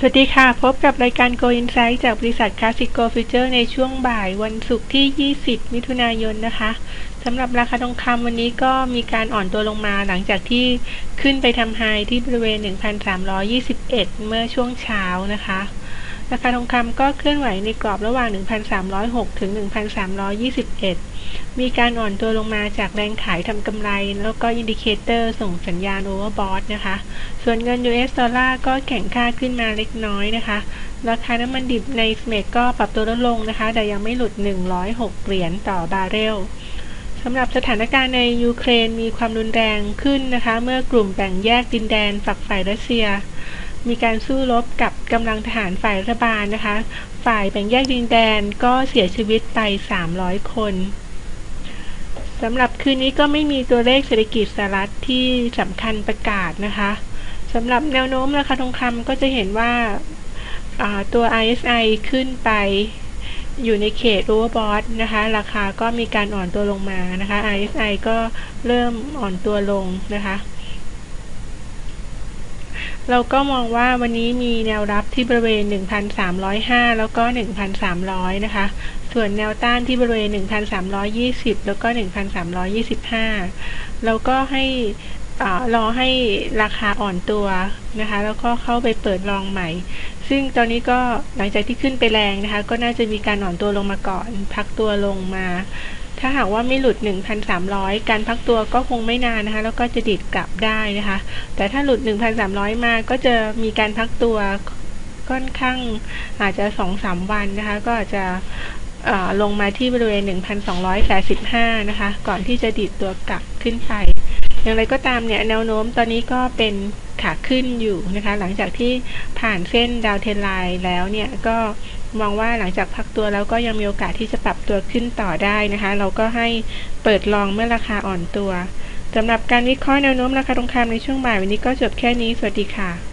สวัสดีค่ะ พบกับรายการ Go Insight จากบริษัท Classic Go Future ในช่วงบ่ายวันศุกร์ที่ 20 มิถุนายนนะคะสำหรับราคาทองคำวันนี้ก็มีการอ่อนตัวลงมาหลังจากที่ขึ้นไปทำไฮที่บริเวณ 1,321 เมื่อช่วงเช้านะคะ ราคาทองคำก็เคลื่อนไหวในกรอบระหว่าง 1,306 ถึง 1,321 มีการอ่อนตัวลงมาจากแรงขายทำกำไร แล้วก็อินดิเคเตอร์ส่งสัญญาณโอเวอร์บอทนะคะ ส่วนเงิน US ดอลลาร์ก็แข็งค่าขึ้นมาเล็กน้อยนะคะ ราคาน้ำมันดิบในสเมกก็ปรับตัวลดลงนะคะ แต่ยังไม่หลุด 106 เหรียญต่อบาร์เรลสำหรับสถานการณ์ในยูเครนมีความรุนแรงขึ้นนะคะ เมื่อกลุ่มแบ่งแยกดินแดนฝักฝ่ายรัสเซีย มีการสู้รบกับกำลังทหารฝ่ายรัฐบาลนะคะ ฝ่ายแบ่งแยกดินแดนก็เสียชีวิตไป 300 คนสำหรับคืนนี้ก็ไม่มีตัวเลขเศรษฐกิจสหรัฐที่สำคัญประกาศนะคะสำหรับแนวโน้มราคาทองคำก็จะเห็นว่าตัว RSI ขึ้นไปอยู่ในเขต overbought นะคะ ราคาก็มีการอ่อนตัวลงมานะคะ RSI ก็เริ่มอ่อนตัวลงนะคะ เราก็มองว่าวันนี้มีแนวรับที่บริเวณ 1,305 แล้วก็ 1,300 นะคะ ส่วนแนวต้านที่บริเวณ 1,320 แล้วก็ 1,325 แล้วก็ให้รอให้ราคาอ่อนตัวนะคะ แล้วก็เข้าไปเปิดลองใหม่ ซึ่งตอนนี้ก็หลังจากที่ขึ้นไปแรงนะคะ ก็น่าจะมีการอ่อนตัวลงมาก่อน พักตัวลงมา ถ้าหากว่าไม่หลุด 1,300 การพักตัวก็คงไม่นานนะคะ แล้วก็จะดิดกลับได้นะคะ แต่ถ้าหลุด 1,300 มาก็จะมีการพักตัวค่อนข้างอาจจะ 2-3 วันนะคะ ก็อาจจะลงมาที่บริเวณ 1,285 นะคะ ก่อนที่จะดิดตัวกลับขึ้นไป อย่างไรก็ตามเนี่ยแนวโน้มตอนนี้ก็เป็นขาขึ้นอยู่นะคะ หลังจากที่ผ่านเส้นดาวเทนไลน์แล้วเนี่ยก็ มองว่าหลังจากพักตัวแล้วก็ยังมีโอกาสที่จะปรับตัวขึ้นต่อได้นะคะ เราก็ให้เปิดลองเมื่อราคาอ่อนตัวสำหรับการวิเคราะห์แนวโน้มราคาทองคำในช่วงบ่ายวันนี้ก็จบแค่นี้ สวัสดีค่ะ